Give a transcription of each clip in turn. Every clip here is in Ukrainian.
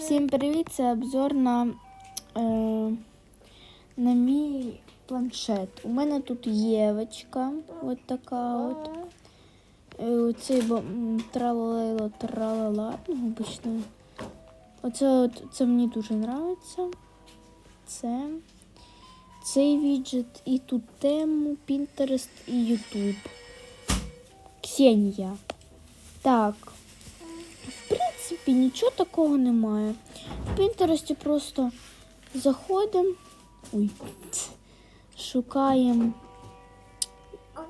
Всім привіт! Це обзор на, е, на мій планшет. У мене тут Євочка, от така от. Е, Оцей тралалело тралала, ну, обично. Оце от, це мені дуже подобається. Це цей віджит і тут тему, Pinterest і YouTube. Ксенія. Так. Принципі, нічого такого немає. В Пінтересті просто заходимо, шукаємо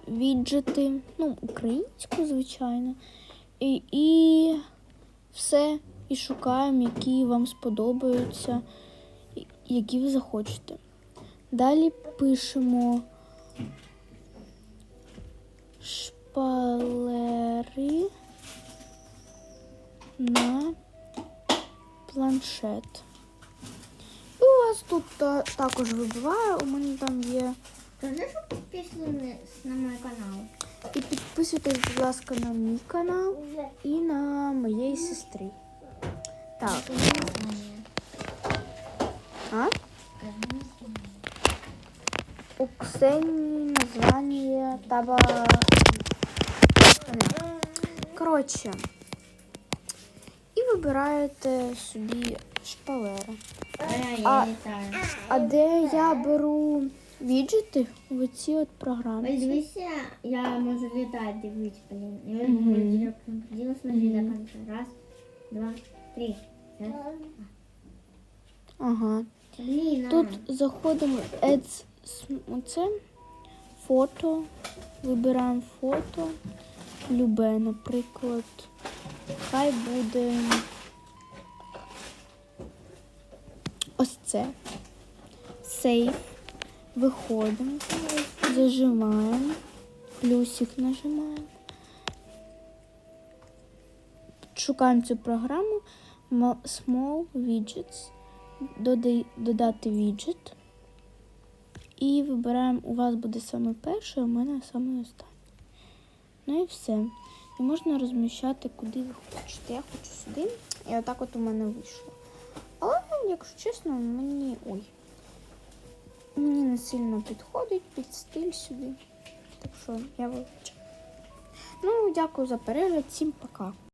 віджити, ну, українську, звичайно, і, і все, і шукаємо, які вам сподобаються, які ви захочете. Далі пишемо шпалери планшет. І у вас тут та- також вибиває, у мене там є. Скажи, що підписані на мой канал. І підписуйтесь, будь ласка, на мій канал і на моєї сестри. Так, а? У Ксенії названня таба. Коротше. Вибираєте собі шпалери. А, А-. А де я беру віджити в цій от програмі? Ось дивися, я можу літати, дивись, блін. Я можу приділа смотри до Мгм. Раз, два, три. Раз. Ага. Блін. Тут заходимо см- оце фото. Вибираємо фото. Любе, наприклад. Хай буде ось це. Сейф. Виходимо. Зажимаємо. Плюсик нажимаємо. Шукаємо цю програму Small Widgets додати віджит. І вибираємо, у вас буде саме перше, а у мене саме останнє. Ну і все. І можна розміщати, куди ви хочете. Я хочу сюди. І отак от у мене вийшло. Але, якщо чесно, мені. Ой. Мені не сильно підходить під стиль сюди. Так що я вибачаю. Ну, дякую за перегляд. Всім пока.